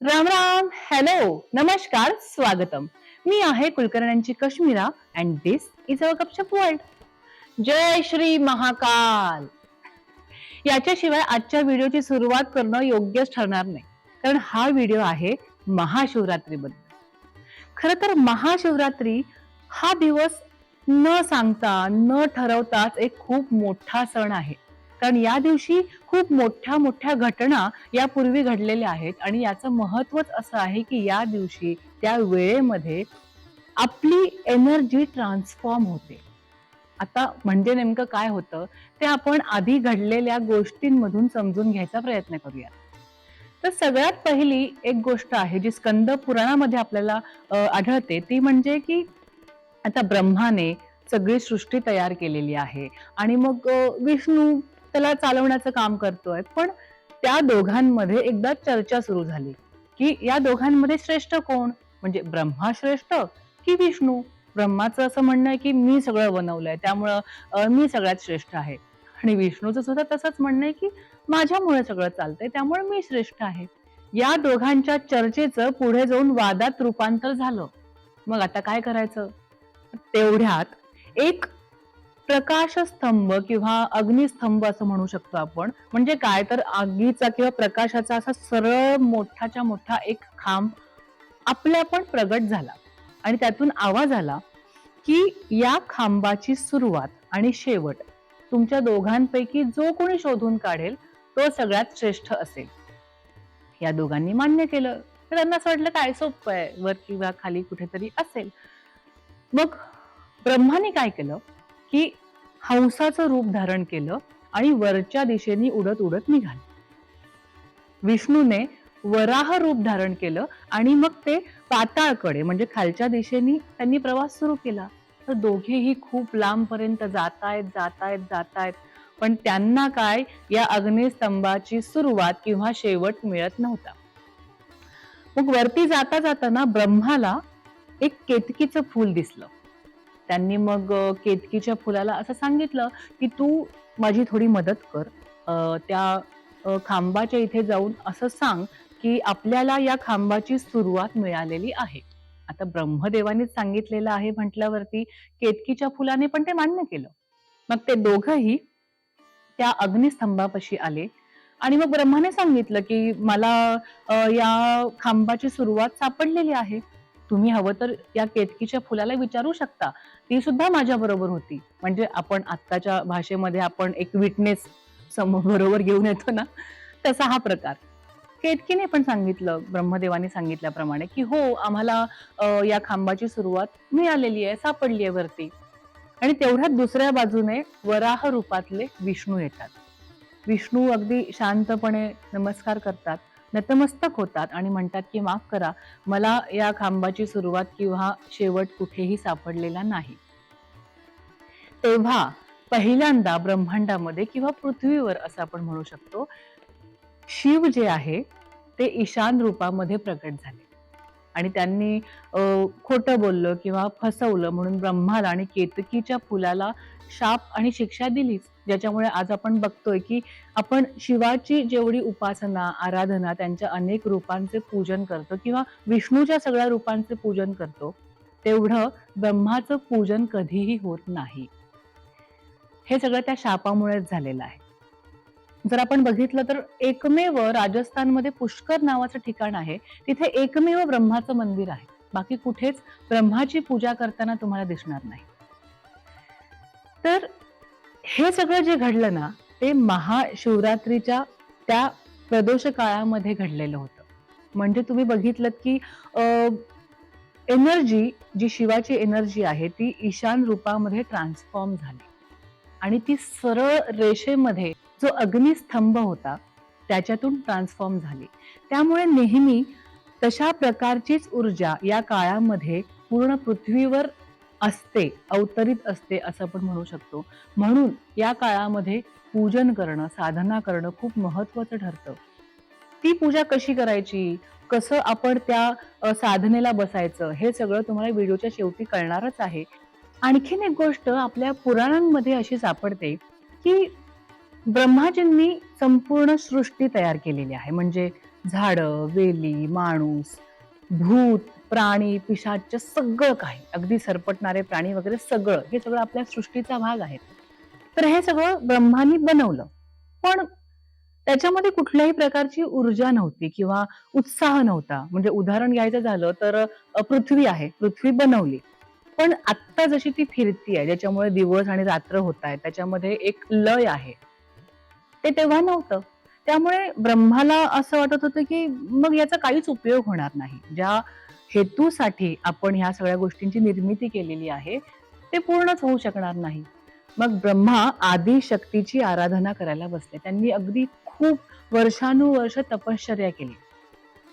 Ram Ram. Hello नमस्कार. स्वागतम. मी आहे कुलकर्ण्यांची Kashmira and this is our Kapshap world जय श्री महाकाल. याच्याशिवाय आजच्या व्हिडिओची सुरुवात करणं योग्यच ठरणार नाही. कारण हा व्हिडिओ आहे महाशिवरात्रीबद्दल. खर तर महाशिवरात्री हा दिवस न सांगता न ठरवताच एक खूप मोठा सण आहे. कारण या दिवशी खूप मोठ्या मोठ्या घटना यापूर्वी घडलेल्या आहेत. आणि याचं महत्वच असं आहे की या दिवशी त्या वेळेमध्ये आपली एनर्जी ट्रान्सफॉर्म होते. आता म्हणजे नेमकं काय होतं ते आपण आधी घडलेल्या गोष्टींमधून समजून घ्यायचा प्रयत्न करूया तर सगळ्यात पहिली एक गोष्ट आहे जी स्कंद पुराणामध्ये आपल्याला आढळते ती म्हणजे की आता ब्रह्माने सगळी सृष्टी तयार केलेली आहे. आणि मग विष्णू त्याला चालवण्याचं काम करतोय. पण त्या दोघांमध्ये एकदा चर्चा सुरू झाली की या दोघांमध्ये श्रेष्ठ कोण? म्हणजे ब्रह्मा श्रेष्ठ की विष्णू? ब्रह्माचं असं म्हणणं आहे की मी सगळं बनवलंय त्यामुळं मी सगळ्यात श्रेष्ठ आहे. आणि विष्णूचं सुद्धा तसंच म्हणणं आहे की माझ्यामुळे सगळं चालतंय त्यामुळे मी श्रेष्ठ आहे. या दोघांच्या चर्चेचं पुढे जाऊन वादात रूपांतर झालं. मग आता काय करायचं? तेवढ्यात एक प्रकाशस्तंभ किंवा अग्निस्तंभ असं म्हणू शकतो आपण. म्हणजे काय? तर आगीचा किंवा प्रकाशाचा असा सरळ मोठाच्या मोठा एक खांब आपल्या पण प्रगट झाला. आणि त्यातून आवाज आला की या खांबाची सुरुवात आणि शेवट तुमच्या दोघांपैकी जो कोणी शोधून काढेल तो सगळ्यात श्रेष्ठ असेल. या दोघांनी मान्य केलं. तर त्यांना असं वाटलं काय सोपं आहे? वर किंवा खाली कुठेतरी असेल. मग ब्रह्माने काय केलं? की हंसाचं रूप धारण केलं आणि वरच्या दिशेने उडत उडत निघाले. विष्णूने वराह रूप धारण केलं आणि मग ते पाताळकडे म्हणजे खालच्या दिशेने त्यांनी प्रवास सुरू केला. तर दोघेही खूप लांबपर्यंत जातायत जातायत जातायत. पण त्यांना काय या अग्निस्तंभाची सुरुवात किंवा शेवट मिळत नव्हता. मग वरती जाता जाताना ब्रह्माला एक केतकीचं फूल दिसलं. त्यांनी मग केतकीच्या फुलाला असं सांगितलं की तू माझी थोडी मदत कर. त्या खांबाच्या इथे जाऊन असं सांग की आपल्याला या खांबाची सुरुवात मिळालेली आहे. आता ब्रह्मदेवानीच सांगितलेलं आहे म्हटल्यावरती केतकीच्या फुलाने पण ते मान्य केलं. मग ते दोघंही त्या अग्निस्तंभापाशी आले आणि मग ब्रह्माने सांगितलं की मला या खांबाची सुरुवात सापडलेली आहे. तुम्ही हवं तर या केतकीच्या फुलाला विचारू शकता. ती सुद्धा माझ्या बरोबर होती. म्हणजे आपण आत्ताच्या भाषेमध्ये आपण एक विटनेस सम बरोबर घेऊन येतो ना तसा हा प्रकार. केतकीने पण सांगितलं ब्रह्मदेवाने सांगितल्याप्रमाणे की हो आम्हाला या खांबाची सुरुवात मिळालेली आहे सापडली आहे वरती. आणि तेवढ्यात दुसऱ्या बाजूने वराह रूपातले विष्णू येतात. विष्णू अगदी शांतपणे नमस्कार करतात. नतमस्तक होतात आणि म्हणतात की माफ करा मला या खांबाची सुरुवात किंवा शेवट कुठेही सापडलेला नाही. तेव्हा पहिल्यांदा ब्रह्मांडामध्ये किंवा पृथ्वीवर असं आपण म्हणू शकतो शिव जे आहे ते ईशान रूपामध्ये प्रकट झाले. आणि त्यांनी खोटं बोललं किंवा फसवलं म्हणून ब्रह्माला आणि केतकीच्या फुलाला शाप आणि शिक्षा दिलीच. ज्याच्यामुळे आज आपण बघतोय की आपण शिवाची जेवढी उपासना आराधना त्यांच्या अनेक रूपांचे पूजन करतो किंवा विष्णूच्या सगळ्या रूपांचे पूजन करतो तेवढं ब्रह्माचं पूजन कधीही होत नाही. हे सगळं त्या शापामुळेच झालेलं आहे. जर आपण बघितलं तर एकमेव राजस्थानमध्ये पुष्कर नावाचं ठिकाण आहे. तिथे एकमेव ब्रह्माचं मंदिर आहे. बाकी कुठेच ब्रह्माची पूजा करताना तुम्हाला दिसणार नाही. तर हे सगळं जे घडलं ना ते महाशिवरात्रीच्या त्या प्रदोष काळामध्ये घडलेलं होतं. म्हणजे तुम्ही बघितलं की एनर्जी जी शिवाची एनर्जी आहे ती ईशान रूपामध्ये ट्रान्सफॉर्म झाली. आणि ती सरळ रेषेमध्ये जो अग्निस्तंभ होता त्याच्यातून ट्रान्सफॉर्म झाली. त्यामुळे नेहमी तशा प्रकारचीच ऊर्जा या काळामध्ये पूर्ण पृथ्वीवर असते अवतरित असते असं आपण म्हणू शकतो. म्हणून या काळामध्ये पूजन करणं साधना करणं खूप महत्वाचं ठरतं. ती पूजा कशी करायची? कसं आपण त्या साधनेला बसायचं? हे सगळं तुम्हाला व्हिडिओच्या शेवटी कळणारच आहे. आणखीन एक गोष्ट आपल्या पुराणांमध्ये अशी सापडते की ब्रह्माजींनी संपूर्ण सृष्टी तयार केलेली आहे. म्हणजे झाडं वेली माणूस भूत प्राणी पिशाच सगळं काही अगदी सरपटणारे प्राणी वगैरे सगळं हे सगळं आपल्या सृष्टीचा भाग आहे तर हे सगळं ब्रह्मानी बनवलं. पण त्याच्यामध्ये कुठल्याही प्रकारची ऊर्जा नव्हती किंवा उत्साह नव्हता. म्हणजे उदाहरण घ्यायचं झालं तर पृथ्वी आहे. पृथ्वी बनवली. पण आत्ता जशी ती फिरती आहे ज्याच्यामुळे दिवस आणि रात्र होत आहे त्याच्यामध्ये एक लय आहे. ते तेव्हा नव्हतं. त्यामुळे ब्रह्माला असं वाटत होतं की मग याचा काहीच उपयोग होणार नाही. ज्या हेतूसाठी आपण ह्या सगळ्या गोष्टींची निर्मिती केलेली आहे ते पूर्णच होऊ शकणार नाही. मग ब्रह्मा आदी शक्तीची आराधना करायला बसले. त्यांनी अगदी खूप वर्षानुवर्ष तपश्चर्या केली.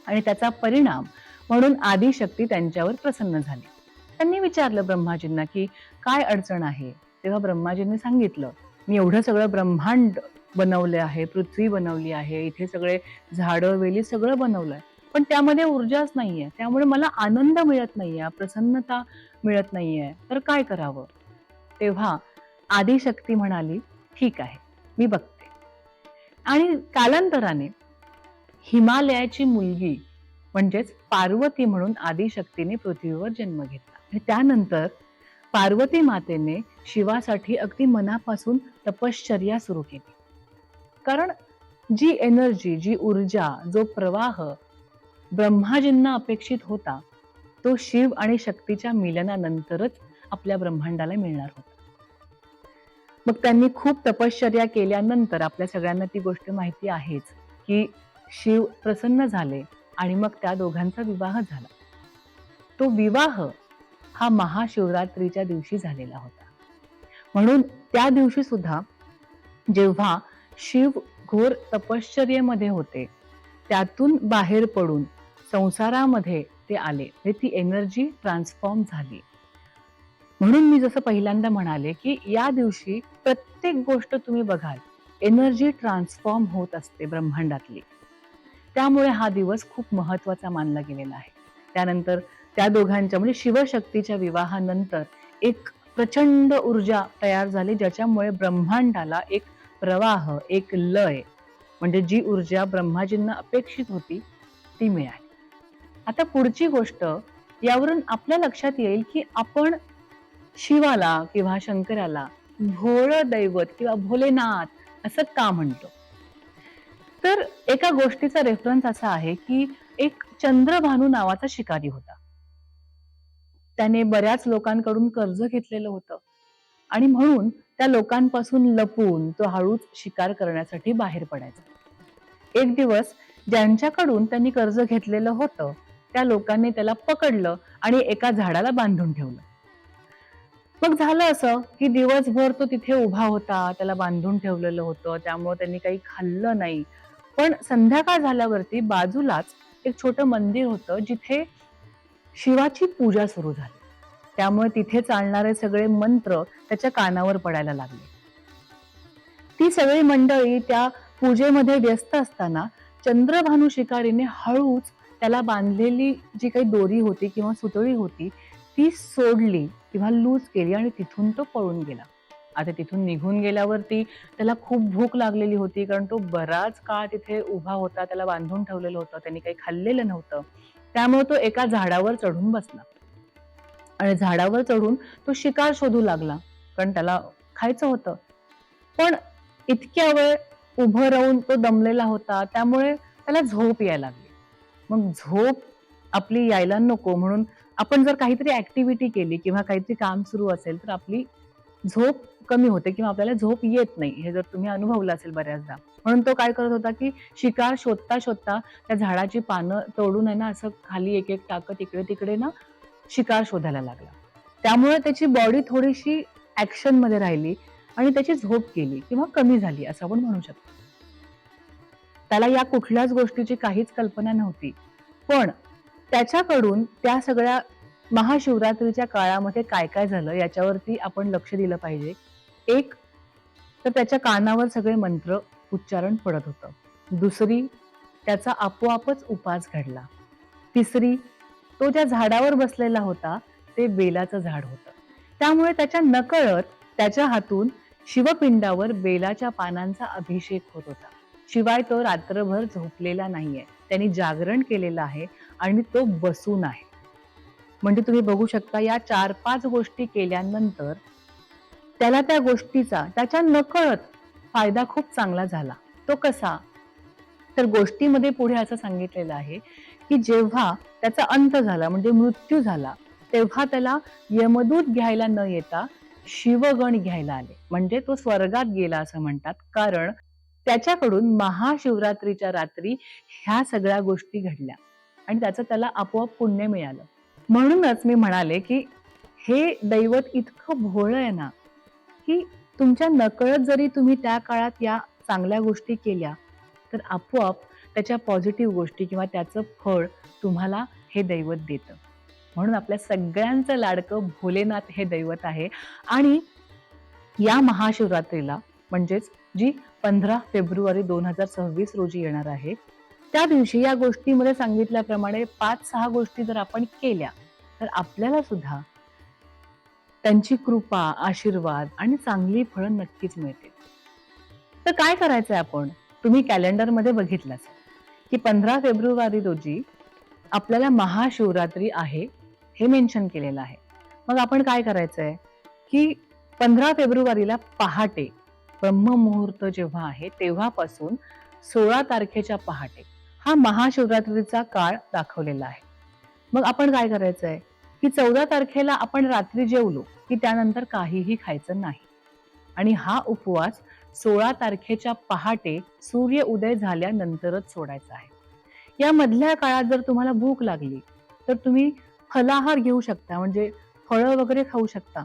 आणि त्याचा परिणाम म्हणून आदी शक्ती त्यांच्यावर प्रसन्न झाली. त्यांनी विचारलं ब्रह्माजींना की काय अडचण आहे? तेव्हा ब्रह्माजींनी सांगितलं मी एवढं सगळं ब्रह्मांड बनवलं आहे पृथ्वी बनवली आहे इथे सगळे झाडं वेली सगळं बनवलंय. पण त्यामध्ये ऊर्जाच नाहीये. त्यामुळे मला आनंद मिळत नाहीये प्रसन्नता मिळत नाहीये. तर काय करावं? तेव्हा आदिशक्ती म्हणाली ठीक आहे मी बघते. आणि कालांतराने हिमालयाची मुलगी म्हणजेच पार्वती म्हणून आदिशक्तीने पृथ्वीवर जन्म घेतला. आणि त्यानंतर पार्वती मातेने शिवासाठी अगदी मनापासून तपश्चर्या सुरू केली. कारण जी एनर्जी जी ऊर्जा जो प्रवाह ब्रह्माजींना अपेक्षित होता तो शिव आणि शक्तीच्या मिलनानंतरच आपल्या ब्रह्मांडाला मिळणार होता. मग त्यांनी खूप तपश्चर्या केल्यानंतर आपल्या सगळ्यांना ती गोष्ट माहिती आहेच की शिव प्रसन्न झाले आणि मग त्या दोघांचा विवाह झाला. तो विवाह हा महाशिवरात्रीच्या दिवशी झालेला होता. म्हणून त्या दिवशी सुद्धा जेव्हा शिव घोर तपश्चर्येमध्ये होते त्यातून बाहेर पडून संसारामध्ये ते आले. हे ती एनर्जी ट्रान्सफॉर्म झाली. म्हणून मी जसं पहिल्यांदा म्हणाले की या दिवशी प्रत्येक गोष्ट तुम्ही बघाल एनर्जी ट्रान्सफॉर्म होत असते ब्रह्मांडातली. त्यामुळे हा दिवस खूप महत्त्वाचा मानला गेलेला आहे. त्यानंतर त्या दोघांच्या म्हणजे शिवशक्तीच्या विवाहानंतर एक प्रचंड ऊर्जा तयार झाली ज्याच्यामुळे ब्रह्मांडाला एक प्रवाह एक लय म्हणजे जी ऊर्जा ब्रह्माजींना अपेक्षित होती ती मिळाली. आता पुढची गोष्ट यावरून आपल्या लक्षात येईल की आपण शिवाला किंवा शंकराला भोळ दैवत किंवा भोलेनाथ असं का म्हणतो? तर एका गोष्टीचा रेफरन्स असा आहे की एक चंद्रभानू नावाचा शिकारी होता. त्याने बऱ्याच लोकांकडून कर्ज घेतलेलं होतं. आणि म्हणून त्या लोकांपासून लपून तो हळूच शिकार करण्यासाठी बाहेर पडायचा. एक दिवस ज्यांच्याकडून त्यांनी कर्ज घेतलेलं होतं त्या लोकांनी त्याला पकडलं आणि एका झाडाला बांधून ठेवलं. मग झालं असं की दिवसभर तो तिथे उभा होता त्याला बांधून ठेवलेलं होतं त्यामुळे त्यांनी काही खाल्लं नाही. पण संध्याकाळ झाल्यावरती बाजूलाच एक छोटं मंदिर होतं जिथे शिवाची पूजा सुरू झाली. त्यामुळे तिथे चालणारे सगळे मंत्र त्याच्या कानावर पडायला लागले. ती सगळी मंडळी त्या पूजेमध्ये व्यस्त असताना चंद्रभानू शिकारीने हळूच त्याला बांधलेली जी काही दोरी होती किंवा सुतळी होती ती सोडली किंवा लूज केली आणि तिथून तो पळून गेला. आता तिथून निघून गेल्यावरती त्याला खूप भूक लागलेली होती कारण तो बराच काळ तिथे उभा होता त्याला बांधून ठेवलेलं होतं त्यांनी काही खाल्लेलं नव्हतं. त्यामुळे तो एका झाडावर चढून बसला. आणि झाडावर चढून तो शिकार शोधू लागला. कारण त्याला खायचं होतं. पण इतक्या वेळ उभं राहून तो दमलेला होता. त्यामुळे त्याला झोप यायला लागली. मग झोप आपली यायला नको म्हणून आपण जर काहीतरी ऍक्टिव्हिटी केली किंवा काहीतरी काम सुरू असेल तर आपली झोप कमी होते किंवा आपल्याला झोप येत नाही. हे जर तुम्ही अनुभवलं असेल बऱ्याचदा. म्हणून तो काय करत होता की शिकार शोधता शोधता त्या झाडाची पानं तोडून आहे ना असं खाली एक एक टाकत इकडे तिकडे ना शिकार शोधायला लागला. त्यामुळे त्याची बॉडी थोडीशी ऍक्शनमध्ये राहिली आणि त्याची झोप गेली किंवा कमी झाली असं आपण म्हणू शकतो. त्याला या कुठल्याच गोष्टीची काहीच कल्पना नव्हती. पण त्याच्याकडून त्या सगळ्या महाशिवरात्रीच्या काळामध्ये काय काय झालं याच्यावरती आपण लक्ष दिलं पाहिजे. एक तर त्याच्या कानावर सगळे मंत्र उच्चारण पडत होतं. दुसरी त्याचा आपोआपच उपास घडला. तिसरी तो ज्या झाडावर बसलेला होता ते बेलाचं झाड होतं. त्यामुळे त्याच्या नकळत त्याच्या हातून शिवपिंडावर बेलाच्या पानांचा अभिषेक होत होता. शिवाय तो रात्रभर झोपलेला नाहीये. त्यांनी जागरण केलेलं आहे आणि तो बसून आहे. म्हणजे तुम्ही बघू शकता या चार पाच गोष्टी केल्यानंतर त्याला त्या गोष्टीचा त्याच्या नकळत फायदा खूप चांगला झाला. तो कसा? तर गोष्टीमध्ये पुढे असं सांगितलेलं आहे की जेव्हा त्याचा अंत झाला म्हणजे मृत्यू झाला तेव्हा त्याला यमदूत घ्यायला न येता शिवगण घ्यायला आले. म्हणजे तो स्वर्गात गेला असं म्हणतात. कारण त्याच्याकडून महाशिवरात्रीच्या रात्री ह्या सगळ्या गोष्टी घडल्या आणि त्याचं त्याला आपोआप पुण्य मिळालं. म्हणूनच मी म्हणाले की हे दैवत इतकं भोळं आहे ना की तुमच्या नकळत जरी तुम्ही त्या काळात या चांगल्या गोष्टी केल्या तर आपोआप त्याच्या पॉझिटिव्ह गोष्टी किंवा त्याचं फळ तुम्हाला हे दैवत देतं. म्हणून आपल्या सगळ्यांचं लाडकं भोलेनाथ हे दैवत आहे. आणि या महाशिवरात्रीला म्हणजेच जी पंधरा फेब्रुवारी दोन हजार सव्वीस रोजी येणार आहे त्या दिवशी या गोष्टीमध्ये सांगितल्याप्रमाणे पाच सहा गोष्टी जर आपण केल्या तर आपल्याला सुद्धा त्यांची कृपा आशीर्वाद आणि चांगली फळं नक्कीच मिळतील. तर काय करायचंय आपण? तुम्ही कॅलेंडरमध्ये बघितलं असेल की पंधरा फेब्रुवारी रोजी आपल्याला महाशिवरात्री आहे हे मेन्शन केलेलं आहे. मग आपण काय करायचंय? की पंधरा फेब्रुवारीला पहाटे ब्रह्ममुहूर्त जेव्हा आहे तेव्हापासून सोळा तारखेच्या पहाटे हा महाशिवरात्रीचा काळ दाखवलेला आहे. मग आपण काय करायचंय? की चौदा तारखेला आपण रात्री जेवलो की त्यानंतर काहीही खायचं नाही. आणि हा उपवास सोळा तारखेच्या पहाटे सूर्य उदय झाल्यानंतरच सोडायचा आहे. या मधल्या काळात जर तुम्हाला भूक लागली तर तुम्ही फलाहार घेऊ शकता म्हणजे फळं वगैरे खाऊ शकता.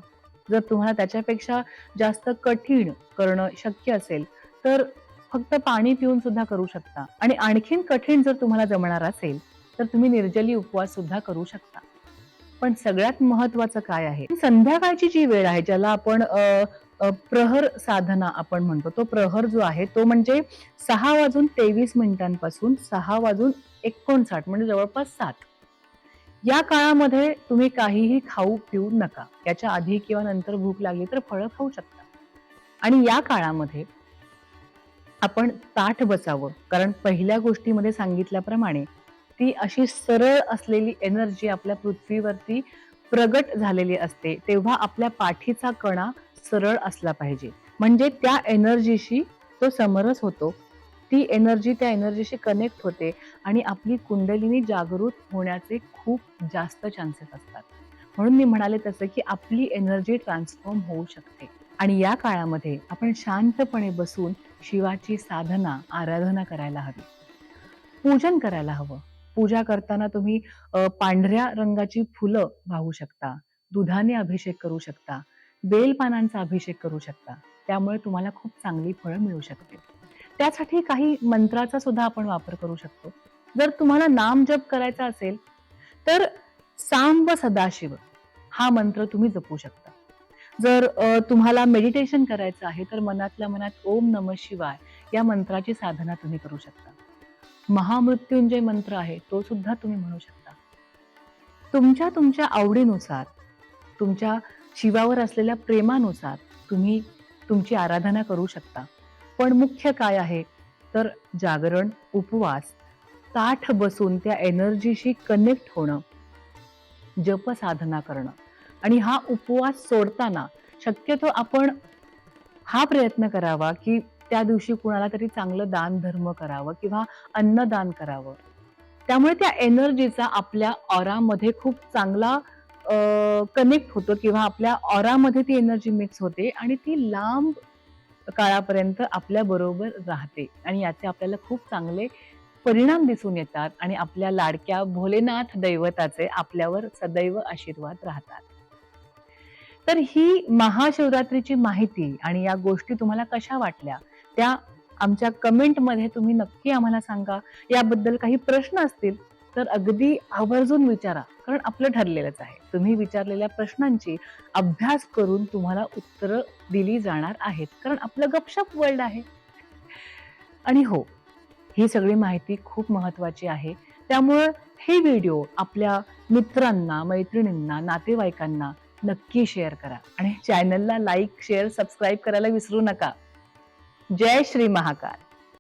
जर तुम्हाला त्याच्यापेक्षा जास्त कठीण करणं शक्य असेल तर फक्त पाणी पिऊन सुद्धा करू शकता. आणि आणखीन कठीण जर तुम्हाला जमणार असेल तर तुम्ही निर्जली उपवास सुद्धा करू शकता. पण सगळ्यात महत्वाचं काय आहे? संध्याकाळची जी वेळ आहे ज्याला आपण प्रहर साधना आपण म्हणतो. तो प्रहर जो आहे तो म्हणजे सहा वाजून तेवीस मिनिटांपासून सहा वाजून एकोणसाठ म्हणजे जवळपास सात. या काळामध्ये तुम्ही काहीही खाऊ पिऊ नका. याच्या आधी किंवा नंतर भूक लागली तर फळं खाऊ शकता. आणि या काळामध्ये आपण ताठ बसावं. कारण पहिल्या गोष्टीमध्ये सांगितल्याप्रमाणे ती अशी सरळ असलेली एनर्जी आपल्या पृथ्वीवरती प्रगट झालेली असते तेव्हा आपल्या पाठीचा कणा सरळ असला पाहिजे. म्हणजे त्या एनर्जीशी तो समरस होतो. ती एनर्जी त्या एनर्जीशी कनेक्ट होते आणि आपली कुंडलिनी जागृत होण्याचे खूप जास्त चान्सेस असतात. म्हणून मी म्हणाले तसं की आपली एनर्जी ट्रान्सफॉर्म होऊ शकते. आणि या काळामध्ये आपण शांतपणे बसून शिवाची साधना आराधना करायला हवी. पूजन करायला हवं. पूजा करताना तुम्ही पांढऱ्या रंगाची फुलं वाहू शकता दुधाने अभिषेक करू शकता बेलपानांचा अभिषेक करू शकता. त्यामुळे तुम्हाला खूप चांगली फळं मिळू शकते. त्यासाठी काही मंत्राचा सुद्धा आपण वापर करू शकतो. जर तुम्हाला नाम जप करायचा असेल तर सांब सदाशिव हा मंत्र तुम्ही जपू शकता. जर तुम्हाला मेडिटेशन करायचं आहे तर मनातल्या मनात ओम नम शिवाय या मंत्राची साधना तुम्ही करू शकता. महामृत्युंजय मंत्र आहे तो सुद्धा तुम्ही म्हणू शकता. तुमच्या तुमच्या आवडीनुसार तुमच्या शिवावर असलेल्या प्रेमानुसार तुम्ही तुमची आराधना करू शकता. पण मुख्य काय आहे? तर जागरण उपवास ताठ बसून त्या एनर्जीशी कनेक्ट होणं जप साधना करणं. आणि हा उपवास सोडताना शक्यतो आपण हा प्रयत्न करावा की त्या दिवशी कुणाला तरी चांगलं दान धर्म करावं किंवा अन्नदान करावं. त्यामुळे त्या एनर्जीचा आपल्या ऑरामध्ये खूप चांगला कनेक्ट होतो किंवा आपल्या ऑरामध्ये ती एनर्जी मिक्स होते आणि ती लांब काळापर्यंत आपल्या बरोबर राहते आणि याचे आपल्याला खूप चांगले परिणाम दिसून येतात आणि आपल्या लाडक्या भोलेनाथ दैवताचे आपल्यावर सदैव आशीर्वाद राहतात. तर ही महाशिवरात्रीची माहिती आणि या गोष्टी तुम्हाला कशा वाटल्या? त्या आमच्या कमेंटमध्ये तुम्ही नक्की आम्हाला सांगा. याबद्दल काही प्रश्न असतील तर अगदी आवर्जून विचारा. कारण आपलं ठरलेलंच आहे. तुम्ही विचारलेल्या प्रश्नांची अभ्यास करून तुम्हाला उत्तरं दिली जाणार आहेत. कारण आपलं गपशप वर्ल्ड आहे. आणि हो ही सगळी माहिती खूप महत्वाची आहे. त्यामुळं हे व्हिडिओ आपल्या मित्रांना मैत्रिणींना नातेवाईकांना नक्की शेअर करा. आणि चॅनलला लाईक शेअर सबस्क्राईब करायला विसरू नका. जय श्री महाकाल.